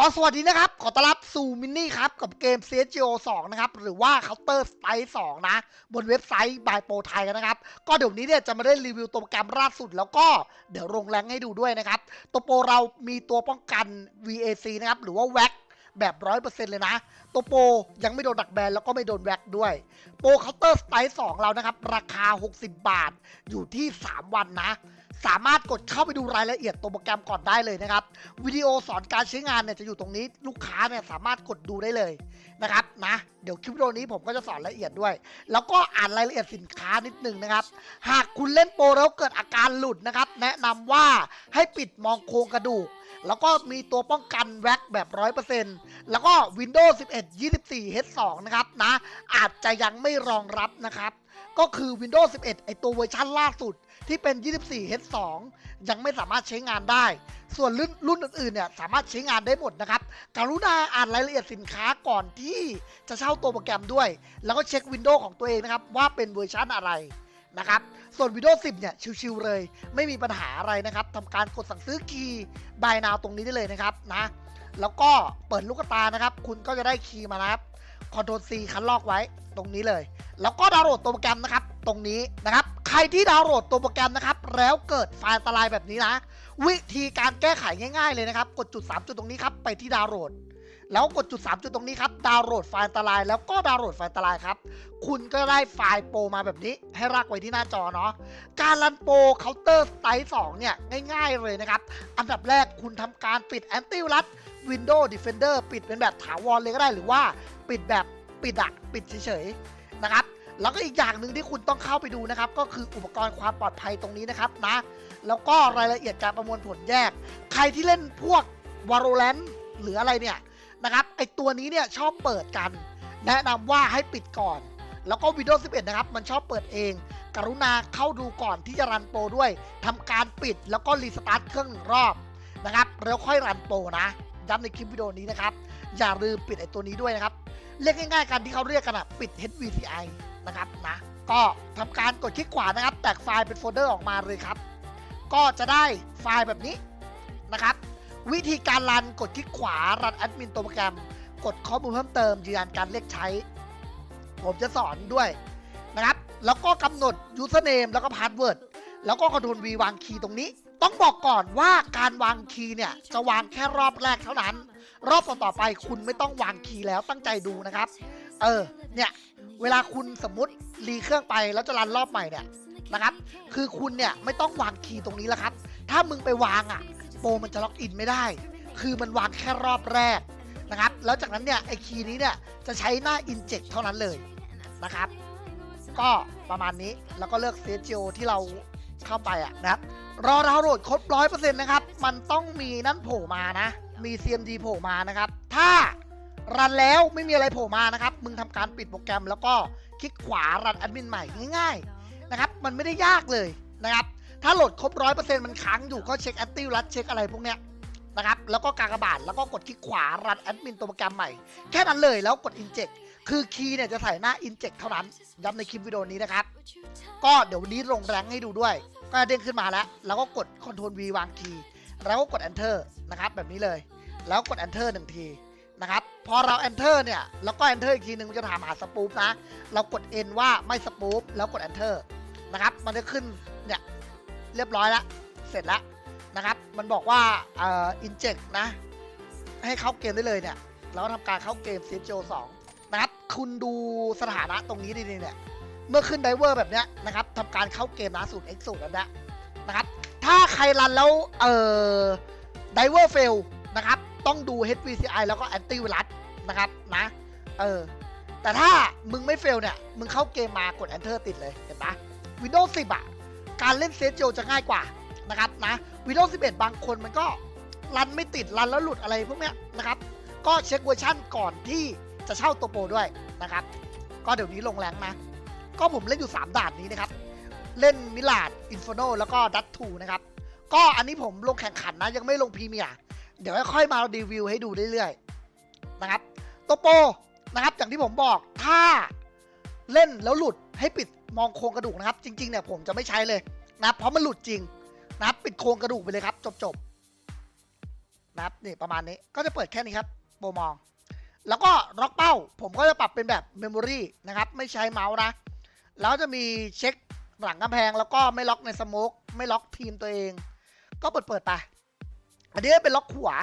ก็สวัสดีนะครับ ขอต้อนรับสู่มินนี่ครับ กับเกม CSGO 2 นะครับ หรือว่า Counter Strike 2 นะ บนเว็บไซต์ by Pro Thai นะครับ ก็เดี๋ยวนี้เนี่ยจะมาได้รีวิวตัวโปรแกรมล่าสุด แล้วก็เดี๋ยวลงแรงให้ดูด้วยนะครับ ตัวโปรเรามีตัวป้องกัน VAC นะครับ หรือว่า WAC แบบ 100%เลยนะ ตัวโปรยังไม่โดนดักแบนแล้วก็ไม่โดนแว็กด้วย โปร Counter Strike 2เรานะครับ ราคา 60 บาทอยู่ที่ 3 วันนะ สามารถกดเข้าไปดูรายละเอียดตัวโปรแกรมก่อนได้เลยนะครับวิดีโอสอนการใช้งานเนี่ยจะอยู่ตรงนี้ลูกค้าเนี่ยสามารถกดดูได้เลยนะครับนะเดี๋ยวคลิปวิดีโอนี้ผมก็จะสอนละเอียดด้วย แล้วก็อ่านรายละเอียดสินค้านิดนึงนะครับ หากคุณเล่นโปรแล้วเกิดอาการหลุดนะครับ แนะนำว่าให้ปิดมองโครงกระดูก แล้วก็มีตัวป้องกันแว็กแบบ 100%แล้วก็ Windows 11 24 H2 นะครับนะอาจจะยังไม่รองรับนะครับก็คือ Windows 11 ไอตัวเวอร์ชันล่าสุด ที่เป็น 24 H2 ยังไม่สามารถใช้งานได้ ส่วนรุ่นรุ่นอื่นๆเนี่ยสามารถใช้งานได้หมดนะครับ กรุณาอ่านรายละเอียดสินค้าก่อนที่จะเช่าตัวโปรแกรมด้วย แล้วก็เช็ควินโดว์ของตัวเองนะครับ ว่าเป็นเวอร์ชันอะไรนะครับ ส่วน Windows 10 เนี่ย ชิวๆเลย ไม่มีปัญหาอะไรนะครับทำการกดสั่งซื้อคีย์บายนาวตรงนี้ได้เลยนะครับนะ แล้วก็เปิดลูกตานะครับ คุณก็จะได้คีย์มานะครับคอนโทรล C คันลอกไว้ตรงนี้เลย แล้วก็ดาวน์โหลดตัวโปรแกรมนะครับ ตรงนี้นะครับ ใครที่ดาวน์โหลดตัวโปรแกรมนะครับ แล้วเกิดไฟล์อันตรายแบบนี้นะ วิธีการแก้ไขง่ายๆเลยนะครับ กดจุด 3 จุดตรงนี้ครับ ไปที่ดาวน์โหลด แล้วกดจุด 3 จุดตรงนี้ครับ ดาวน์โหลดไฟล์อันตราย แล้วก็ดาวน์โหลดไฟล์อันตรายครับ คุณก็ได้ไฟล์โปรมาแบบนี้ ให้รากไว้ที่หน้าจอเนาะ การรันโปร Counter Strike 2เนี่ย ง่ายๆเลยนะครับ อันดับแรกคุณทำการปิดแอนตี้ไวรัส Windows Defender ปิดเป็นแบบถาวรเลยก็ได้ หรือว่าปิดแบบปิดอะปิดเฉยๆนะครับ แล้วก็อีกอย่างหนึ่งที่คุณต้องเข้าไปดูนะครับ ก็คืออุปกรณ์ความปลอดภัยตรงนี้นะครับนะ แล้วก็รายละเอียดการประมวลผลแยก ใครที่เล่นพวก Valorant หรืออะไรเนี่ยนะครับไอตัวนี้เนี่ยชอบเปิดกัน แนะนำว่าให้ปิดก่อน แล้วก็ Windows 11 นะครับ มันชอบเปิดเอง กรุณาเข้าดูก่อนที่จะรันโปรด้วยทำการปิดแล้วก็รีสตาร์ทเครื่องหนึ่งรอบนะครับแล้วค่อยรันโปรนะย้ำในคลิปวิดีโอนี้นะครับ อย่าลืมปิดไอตัวนี้ด้วยนะครับ เรียกง่ายๆกันที่เขาเรียกกันอะปิด HVCI นะครับนะก็ทำการกดคลิกขวานะครับ แตกไฟล์เป็นโฟลเดอร์ออกมาเลยครับ ก็จะได้ไฟล์แบบนี้นะครับ วิธีการรันกดคลิกขวารันแอดมินตัวโปรแกรม กดข้อมูลเพิ่มเติมยืนยันการเรียกใช้ ผมจะสอนด้วยนะครับ แล้วก็กำหนด username แล้วก็ password แล้วก็ Ctrl V วางคีย์ตรงนี้ ต้องบอกก่อนว่าการวางคีย์เนี่ย จะวางแค่รอบแรกเท่านั้น รอบต่อๆไปคุณไม่ต้องวางคีย์แล้วตั้งใจดูนะครับ เออ เนี่ย เวลาคุณสมมติรีเครื่องไปแล้วจะรันรอบใหม่เนี่ยนะครับ คือคุณเนี่ยไม่ต้องวางคีย์ตรงนี้แล้วครับ ถ้ามึงไปวางอะ โปรมันจะล็อกอินไม่ได้ คือมันวางแค่รอบแรกนะครับ แล้วจากนั้นเนี่ยไอคีย์นี้เนี่ยจะใช้หน้า inject เท่านั้นเลยนะครับ ก็ประมาณนี้ แล้วก็เลือก CSGO ที่เราเข้าไปอะนะครับ รอดาวน์โหลดครบร้อยเปอร์เซ็นต์นะครับ มันต้องมีนั่นโผล่มานะ มี CMD โผล่มานะครับ ถ้า รันแล้วไม่มีอะไรโผล่มานะครับ มึงทำการปิดโปรแกรม แล้วก็คลิกขวารันแอดมินใหม่ง่ายๆนะครับ มันไม่ได้ยากเลยนะครับ ถ้าโหลดครบร้อยเปอร์เซ็นต์มันค้างอยู่ก็เช็คแอนตี้รัดเช็คอะไรพวกเนี้ยนะครับ แล้วก็กากบาทแล้วก็กดคลิกขวารันแอดมินตัวโปรแกรมใหม่ แค่นั้นเลยแล้วกด inject คือคีย์เนี่ยจะใส่หน้า inject เท่านั้น ย้ำในคลิปวิดีโอนี้นะครับ ก็เดี๋ยววันนี้ลงแรงให้ดูด้วย ก็เด้งขึ้นมาแล้ว แล้วก็กด Ctrl V วางคีย์ แล้วก็กด Enter นะครับ แบบนี้เลย แล้วกด Enter หนึ่งที นะครับ พอเรา Enter เนี่ย แล้วก็ Enter อีกทีหนึ่งมันจะถามหาสปูฟนะ เรากด N ว่าไม่สปูฟแล้วกด Enter นะครับ มันจะขึ้นเนี่ยเรียบร้อยแล้ว เสร็จแล้วนะครับ มันบอกว่าเอ่อ inject นะ ให้เข้าเกมได้เลยเนี่ยแล้วก็ทำการเข้าเกม CSGO 2นะครับ คุณดูสถานะตรงนี้ดีๆเนี่ย เมื่อขึ้นไดเวอร์แบบเนี้ยนะครับทำการเข้าเกมนะสูตร X สูตรแบบเนี้นะครับ ถ้าใครรันแล้วเอ่อไดเวอร์เฟลนะครับ ต้องดู HVCI แล้วก็ Anti Virus นะครับนะ เออ แต่ถ้ามึงไม่เฟลเนี่ย มึงเข้าเกมมากด Enter ติดเลย เห็นปะ Windows 10อะการเล่นเซตโจจะง่ายกว่านะครับนะ Windows 11 บางคนมันก็รันไม่ติดรันแล้วหลุดอะไรพวกเนี้ยนะครับ ก็เช็คเวอร์ชั่นก่อนที่จะเช่าตัวโปรด้วยนะครับ ก็เดี๋ยวนี้ลงแรงนะ ก็ผมเล่นอยู่ 3ด่านนี้นะครับ เล่นมิลาดอินฟโนแล้วก็ดัตทูนะครับ ก็อันนี้ผมลงแข่งขันนะยังไม่ลงพรีเมียร์ เดี๋ยวค่อยมารีวิวให้ดูเรื่อยๆนะครับตัวโปนะครับอย่างที่ผมบอกถ้าเล่นแล้วหลุดให้ปิดมองโครงกระดูกนะครับ จริงๆเนี่ยผมจะไม่ใช้เลยนะเพราะมันหลุดจริงนะครับปิดโครงกระดูกไปเลยครับ จบๆนะครับนี่ประมาณนี้ก็จะเปิดแค่นี้ครับโปรมอง แล้วก็ล็อกเป้า ผมก็จะปรับเป็นแบบเมมโมรีนะครับไม่ใช้เมาส์นะ แล้วจะมีเช็คหลังกำแพงแล้วก็ไม่ล็อกในสโมกไม่ล็อกทีมตัวเอง ก็เปิดเปิดๆไป อันนี้เป็นล็อกขวา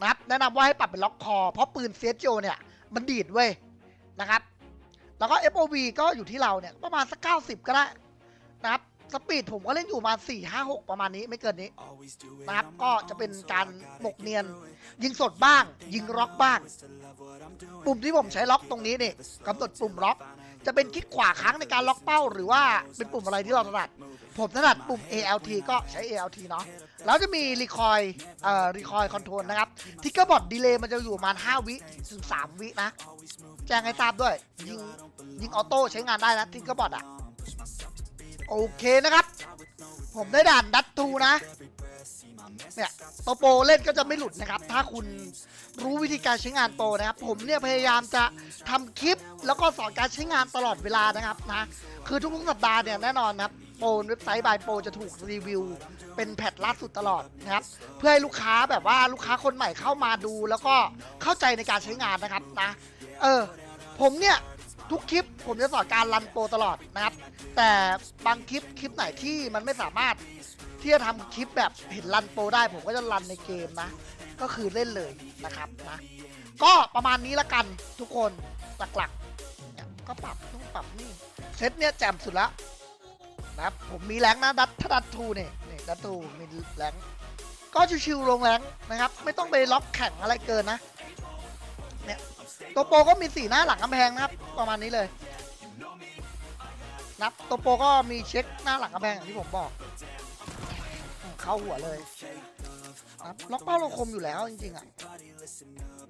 นะครับแนะนำว่าให้ปรับเป็นล็อกคอ เพราะปืนเซจโจเนี่ยมันดีดเว้ยนะครับ แล้วก็ FOV ก็อยู่ที่เราเนี่ยประมาณสัก 90 ก็ได้นะครับสปีดผมก็เล่นอยู่ประมาณ4 5 6 ประมาณนี้ไม่เกินนี้นะครับก็จะเป็นการหมกเนียน ยิงสดบ้าง ยิงล็อกบ้าง ปุ่มที่ผมใช้ล็อกตรงนี้นี่กำหนดปุ่มล็อก จะเป็นคลิกขวาค้างในการล็อกเป้า หรือว่าเป็นปุ่มอะไรที่เราถนัด ผมถนัดปุ่ม ALT ก็ใช้ ALT เนาะแล้วจะมีรีคอยเอ่อรีคอยคอนโทรลนะครับทิกเกอร์บอทดีเลย์มันจะอยู่ประมาณ 5 วิถึง 3 วินะ แจ้งให้ทราบด้วย ยิงยิงออโต้ใช้งานได้นะทิกเกอร์บอทอะ โอเคนะครับ ผมได้ด่านดัตทูนะ เนี่ยโตโปรเล่นก็จะไม่หลุดนะครับ ถ้าคุณรู้วิธีการใช้งานโปรนะครับ ผมเนี่ยพยายามจะทำคลิปแล้วก็สอนการใช้งานตลอดเวลานะครับนะ คือทุกๆสัปดาห์เนี่ยแน่นอนนะครับ โปรเว็บไซต์บายโปรจะถูกรีวิว เป็นแพทล่าสุดตลอดนะครับ เพื่อให้ลูกค้าแบบว่าลูกค้าคนใหม่เข้ามาดู แล้วก็เข้าใจในการใช้งานนะครับนะ เออ ผมเนี่ยทุกคลิปผมจะสอนการรันโปรตลอดนะครับ แต่บางคลิปคลิปไหนที่มันไม่สามารถที่จะทำคลิปแบบเห็นรันโปรได้ ผมก็จะรันในเกมนะ ก็คือเล่นเลยนะครับนะก็ประมาณนี้ละกันทุกคนหลักๆก็ปรับต้องปรับนี่เซตเนี่ยแจ่มสุดล้ว นะครับผมมีแรงนะดัตถ้าดัตทูเนี่ยนี่ดัตทูมีแรงก็ชิวๆลงแรงนะครับ ไม่ต้องไปล็อกแข่งอะไรเกินนะเนี่ยตัวโปก็มีสีหน้าหลังกำแพงนะครับ ประมาณนี้เลยนับตัวโปก็มีเช็คหน้าหลังกำแพงอย่างที่ผมบอก เข้าหัวเลยนะล็อกเป้าเราคมอยู่แล้วจริงๆอะ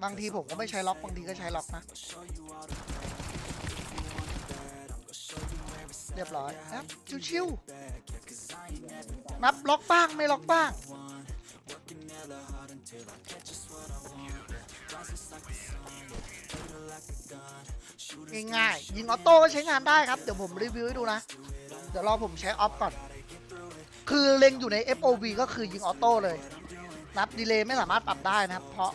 บางทีผมก็ไม่ใช้ล็อกบางทีก็ใช้ล็อกนะ เรียบร้อยนะครับชิวๆนับล็อกบ้างไม่ล็อกบ้างง่ายๆยิงออโต้ก็ใช้งานได้ครับ เดี๋ยวผมรีวิวให้ดูนะ เดี๋ยวรอผมใช้ออฟก่อน คือเล็งอยู่ใน FOV ก็คือยิงออโต้เลย นับดีเลย์ไม่สามารถปรับได้นะครับ เพราะ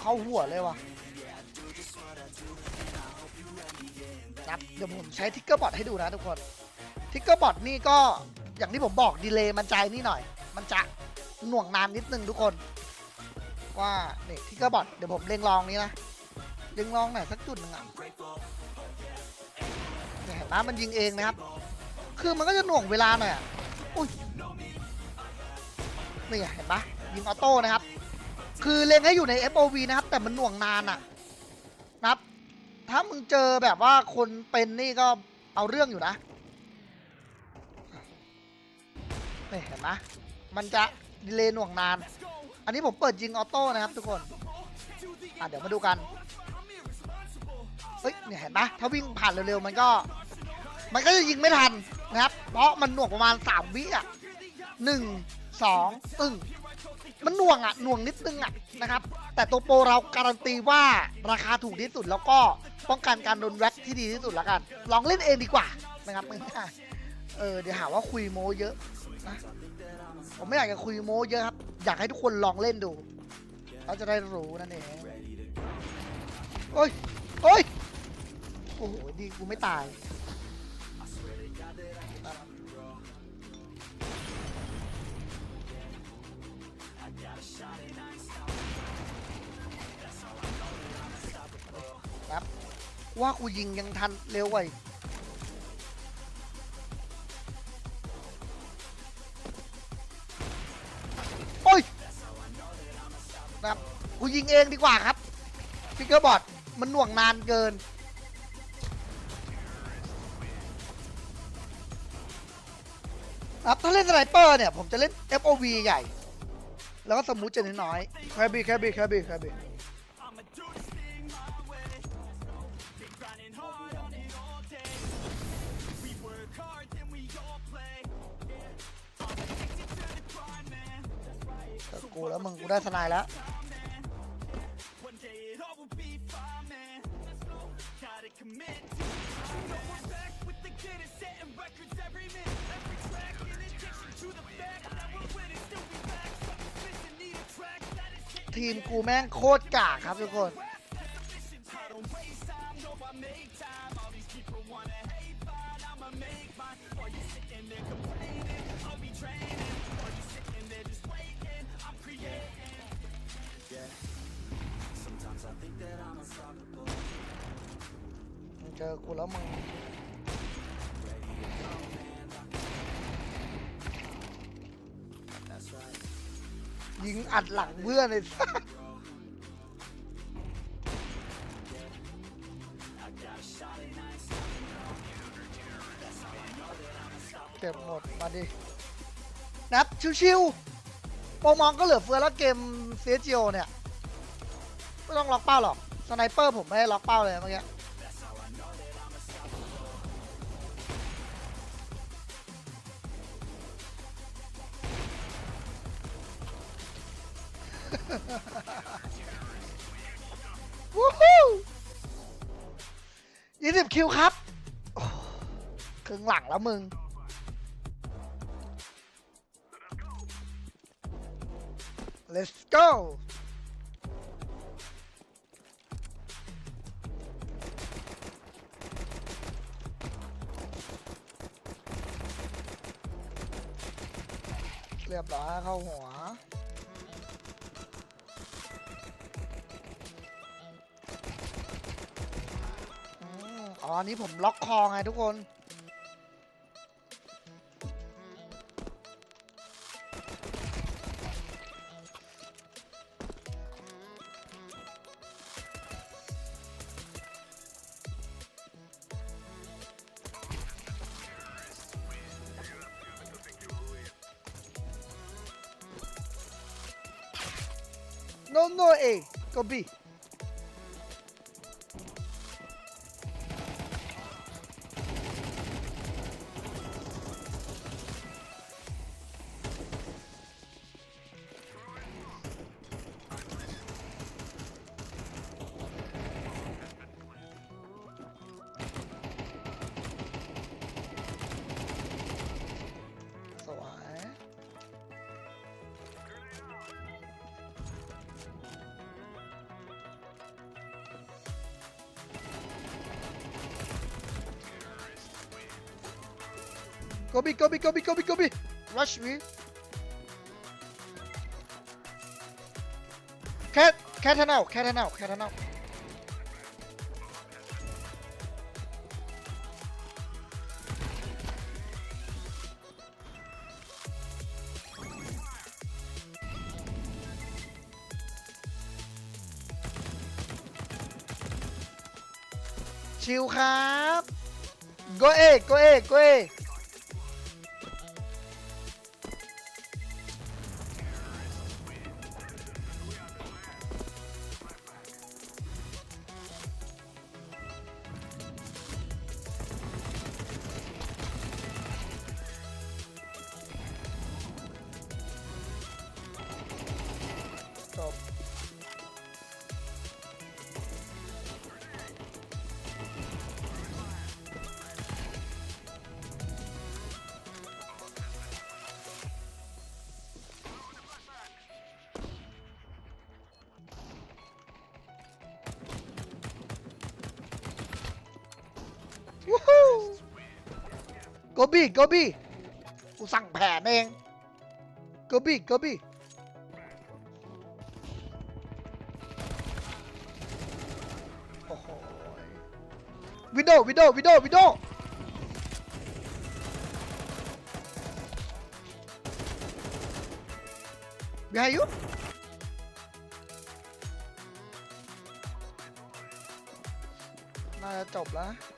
เข้าหัวเลยวะครับเดี๋ยวผมใช้ทิกเกอร์บอทให้ดูนะทุกคน ทิกเกอร์บอทนี่ก็อย่างที่ผมบอกดีเลย์มันใจนี่หน่อย มันจะหน่วงนานนิดนึงทุกคน ว่าเนี่ยทิกเกอร์บอทเดี๋ยวผมเล็งลองนี้นะ เล็งลองไหนอยสักจุดหนึงอะเนี่ยเห็นไหมมันยิงเองนะครับ คือมันก็จะหน่วงเวลาหน่อยอะ อุ้ยนี่เห็นปะยิงออโต้นะครับ คือเล็งให้อยู่ใน FOV นะครับ แต่มันหน่วงนานอะนะครับ ถ้ามึงเจอแบบว่าคนเป็นนี่ก็เอาเรื่องอยู่นะนี่เห็นไหมมันจะดีเลย์หน่วงนาน อันนี้ผมเปิดยิงออโต้นะครับทุกคน อะเดี๋ยวมาดูกัน เฮ้ยเนี่ยเห็นไหมถ้าวิ่งผ่านเร็วๆมันก็ มันก็จะยิงไม่ทัน นะครับเพราะมันหน่วงประมาณ 3 วิอะหนึ่งสองตึ้งมันหน่วงอะหน่วงนิดนึงอะนะครับ แต่ตัวโปรเราการันตีว่าราคาถูกที่สุดแล้วก็ป้องกันการโดนแว็กที่ดีที่สุดแล้วกัน ลองเล่นเองดีกว่านะครับง่ายๆเออเดี๋ยวหาว่าคุยโมเยอะนะผมไม่อยากจะคุยโมเยอะครับ อยากให้ทุกคนลองเล่นดูเราจะได้รู้นั่นเองโอ้ยโอ้ยโอ้โหดีกูไม่ตาย ว่ากูยิงยังทันเร็วกว่าโอ้ยนะครับกูยิงเองดีกว่าครับฟิกเกอร์บอร์ดมันหน่วงนานเกิน ครับถ้าเล่นสไนเปอร์เนี่ย ผมจะเล่น FOV ใหญ่ แล้วก็สมูทจะน้อยๆแคบบี้แคบบี้แคบบี้แคบบี้ กูแล้วมึงกูได้สนายแล้วทีมกูแม่งโคตรกากครับทุกคน จอกูแล้วมึงยิงอัดหลังเพื่อนเลยเก็บหมด มาดิ นับ ชิวๆโปมองก็เหลือเฟือแล้วเกมเซจิโอเนี่ย ไม่ต้องล็อกเป้าหรอก สไนเปอร์ผมไม่ได้ล็อกเป้าเลยเมื่อกี้ วู้ฮู้ยี่สิบคิวครับครึ่งหลังแล้วมึง let's go เรียบร้อยเข้าหัว อ๋ออันนี้ผมล็อกคอไงทุกคน no no A go B Go B, go B, go B, go B, go B. Rush me. Cat, cat and out, cat and out, cat and out. Chill ครับ Go A, go A, go A. จ บี้โกบี้กูสั่งแผนเองโกบี้โกบี้โอ้โหวิดโดวิดโดวิดโดวิดโดบีไฮยูน่าจะจบแล้ว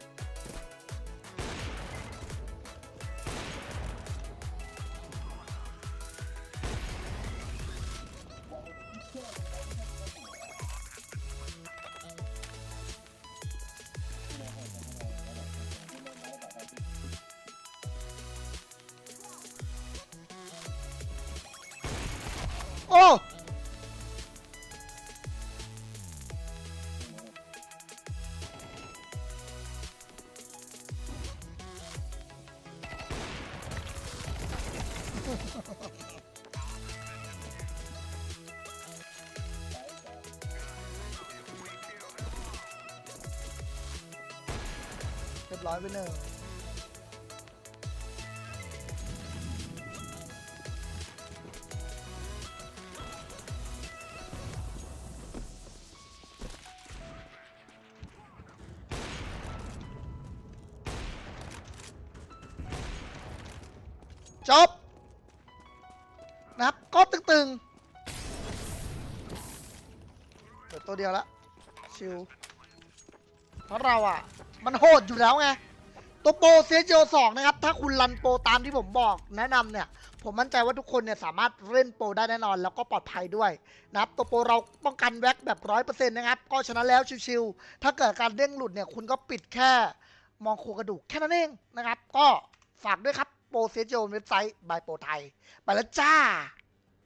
ร้อยไปหนึ่งจบ นะครับก็ตึงๆเปิดตัวเดียวละ ชิวเพราะเราอะ มันโหดอยู่แล้วไง ตัวโปรเซโจสองนะครับ ถ้าคุณรันโปรตามที่ผมบอกแนะนำเนี่ย ผมมั่นใจว่าทุกคนเนี่ยสามารถเล่นโปรได้แน่นอน แล้วก็ปลอดภัยด้วยนะครับ ตัวโปรเราป้องกันแว็กแบบร้อยเปอร์เซ็นต์นะครับ ก็ฉะนั้นแล้วชิวๆ ถ้าเกิดการเด้งหลุดเนี่ย คุณก็ปิดแค่มองโครกระดูกแค่นั้นเองนะครับ ก็ฝากด้วยครับโปรเซโจเว็บไซต์บายโปรไทย ไปแล้วจ้า